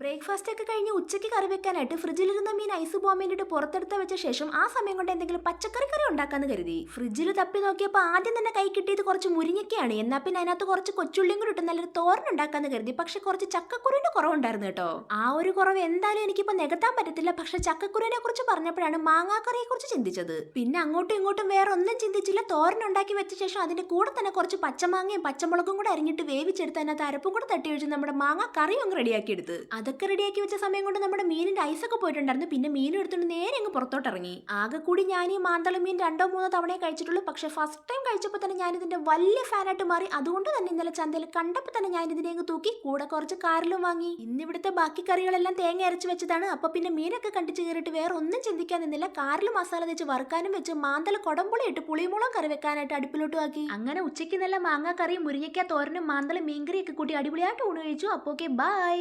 Breakfast ഒക്കെ കഴിഞ്ഞ് ഉച്ചയ്ക്ക് കറി വെക്കാനായിട്ട് ഫ്രിഡ്ജിലിരുന്ന മീൻ ഐസ് പോകാൻ പുറത്തെടുത്ത് വെച്ച ശേഷം ആ സമയം കൊണ്ട് എന്തെങ്കിലും പച്ചക്കറി കറി ഉണ്ടാക്കാന്ന് കരുതി. ഫ്രിഡ്ജിൽ തപ്പി നോക്കിയപ്പോൾ ആദ്യം തന്നെ കൈ കിട്ടിയത് കുറച്ച് മുരിങ്ങയ്ക്കാണ്. എന്നാൽ പിന്നെ അതിനകത്ത് കുറച്ച് കൊച്ചുള്ളിയും കൂടി ഇട്ട് നല്ലൊരു തോരൻ ഉണ്ടാക്കാന്ന് കരുതി. പക്ഷെ കുറച്ച് ചക്കക്കുരുവിന്റെ കുറവുണ്ടായിരുന്നു കേട്ടോ. ആ ഒരു കുറവ് എന്തായാലും എനിക്കിപ്പോൾ നികത്താൻ പറ്റത്തില്ല. പക്ഷെ ചക്കക്കുരുവിനെ കുറിച്ച് പറഞ്ഞപ്പോഴാണ് മാങ്ങാക്കറിയെ കുറിച്ച് ചിന്തിച്ചത്. പിന്നെ അങ്ങോട്ടും ഇങ്ങോട്ടും വേറെ ഒന്നും ചിന്തിച്ചില്ല. തോരൻ ഉണ്ടാക്കി വെച്ച ശേഷം അതിന്റെ കൂടെ തന്നെ കുറച്ച് പച്ചമാങ്ങയും പച്ചമുളകും കൂടെ അരിഞ്ഞിട്ട് വേവിച്ചെടുത്ത് അതിനകത്ത് അരപ്പും കൂടെ തട്ടി വെച്ച് നമ്മുടെ മാങ്ങ കറിയും അങ്ങ് റെഡിയാക്കി എടുത്ത്. അതൊക്കെ റെഡിയാക്കി വെച്ച സമയം കൊണ്ട് നമ്മുടെ മീനിന്റെ ഐസൊക്കെ പോയിട്ടുണ്ടായിരുന്നു. പിന്നെ മീൻ എടുത്തുകൊണ്ട് നേരെ അങ്ങ് പുറത്തോട്ട് ഇറങ്ങി. ആകെ കൂടി ഞാൻ ഈ മാന്തള മീൻ രണ്ടോ മൂന്നോ തവണയെ കഴിച്ചിട്ടുള്ളൂ. പക്ഷെ ഫസ്റ്റ് ടൈം കഴിച്ചപ്പോൾ തന്നെ ഞാൻ ഇതിന്റെ വലിയ ഫാനായിട്ട് മാറി. അതുകൊണ്ട് തന്നെ ഇന്നലെ ചന്തയിൽ കണ്ടപ്പോൾ തന്നെ ഞാൻ ഇതിനെ അങ്ങ് തൂക്കി കൂടെ കുറച്ച് കാറിലും വാങ്ങി. ഇന്നിവിടുത്തെ ബാക്കി കറികളെല്ലാം തേങ്ങ അരച്ച് വെച്ചതാണ്. അപ്പൊ പിന്നെ മീനൊക്കെ കണ്ടിച്ച് കയറിയിട്ട് വേറെ ഒന്നും ചിന്തിക്കാൻ നിന്നില്ല. കാറിൽ മസാല തേച്ച് വറുക്കാനും വെച്ച് മാന്തൽ കൊടംപുളി ഇട്ട് പുളിമുളം കറി വെക്കാനായിട്ട് അടുപ്പിലോട്ട് ആക്കി. അങ്ങനെ ഉച്ചയ്ക്ക് നല്ല മാങ്ങാ കറി മുരിങ്ങയ്ക്ക തോരനും മാന്തൽ മീൻകറിയൊക്കെ കൂട്ടി അടിപൊളിയായിട്ട് ഊണ് കഴിച്ചു. അപ്പോക്കെ ബൈ